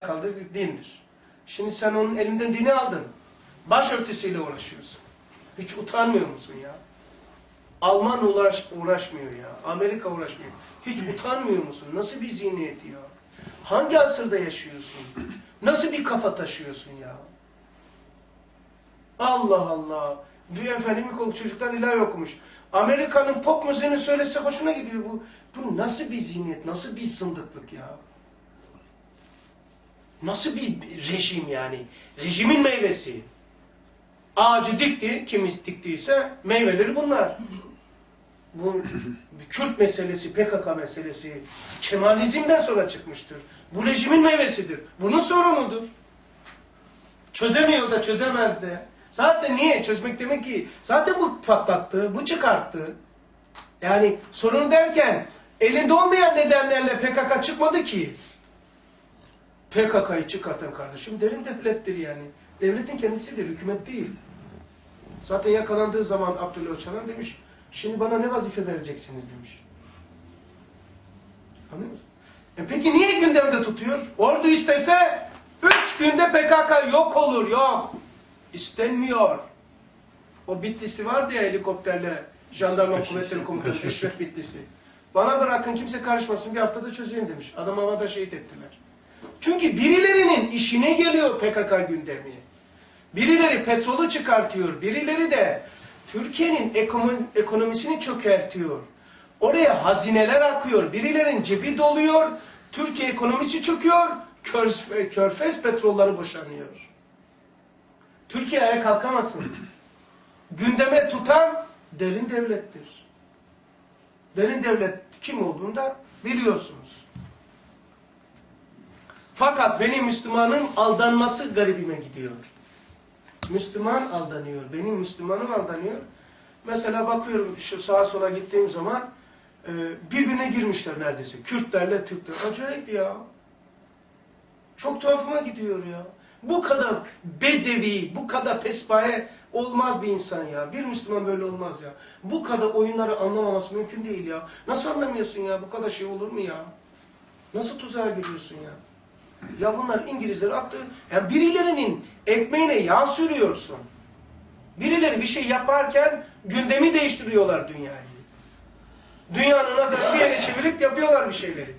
kaldığı bir dindir. Şimdi sen onun elinden dini aldın. Başörtüsüyle uğraşıyorsun. Hiç utanmıyor musun ya? Alman uğraş, uğraşmıyor ya. Amerika uğraşmıyor. Hiç utanmıyor musun? Nasıl bir zihniyet ya? Hangi asırda yaşıyorsun? Nasıl bir kafa taşıyorsun ya? Allah Allah. Bir efendim kol çocuklar ilahi okumuş. Amerika'nın pop müziğini söylese hoşuna gidiyor bu. Bu nasıl bir zihniyet, nasıl bir zındıklık ya? Nasıl bir rejim yani? Rejimin meyvesi. Ağacı dikti, kim diktiyse meyveleri bunlar. Bu Kürt meselesi, PKK meselesi Kemalizmden sonra çıkmıştır. Bu rejimin meyvesidir. Bunun sorunudur. Çözemiyor da çözemez de. Zaten niye? Çözmek demek ki zaten bu patlattı, bu çıkarttı. Yani sorun derken elinde olmayan nedenlerle PKK çıkmadı ki. PKK'yı çıkartan kardeşim derin devlettir yani. Devletin kendisidir, hükümet değil. Zaten yakalandığı zaman Abdullah Öcalan demiş, şimdi bana ne vazife vereceksiniz demiş. Anlıyor musun? E peki niye gündemde tutuyor? Ordu istese üç günde PKK yok olur, yok. İstenmiyor. O Bitlisli vardı ya helikopterle jandarma kuvvetleri komutanı Eşref Bitlisli. Bana bırakın kimse karışmasın bir haftada çözeyim demiş. Adam havada şehit ettiler. Çünkü birilerinin işine geliyor PKK gündemi. Birileri petrolü çıkartıyor, birileri de Türkiye'nin ekonomi- ekonomisini çökertiyor. Oraya hazineler akıyor, birilerin cebi doluyor, Türkiye ekonomisi çöküyor, Körf- körfez petrolları boşanıyor. Türkiye ayağa kalkamasın. Gündeme tutan derin devlettir. Derin devlet kim olduğunu da biliyorsunuz. Fakat benim Müslümanın aldanması garibime gidiyor. Müslüman aldanıyor. Benim Müslümanım aldanıyor. Mesela bakıyorum şu sağa sola gittiğim zaman e, birbirine girmişler neredeyse. Kürtlerle Türkler. Acayip ya. Çok tuhafıma gidiyor ya. Bu kadar bedevi, bu kadar pespaye olmaz bir insan ya. Bir Müslüman böyle olmaz ya. Bu kadar oyunları anlamaması mümkün değil ya. Nasıl anlamıyorsun ya? Bu kadar şey olur mu ya? Nasıl tuzağa giriyorsun ya? Ya bunlar İngilizler attı. Yani birilerinin ekmeğine yağ sürüyorsun. Birileri bir şey yaparken gündemi değiştiriyorlar dünyayı. Dünyanın nazarı bir yere çevirip yapıyorlar bir şeyleri.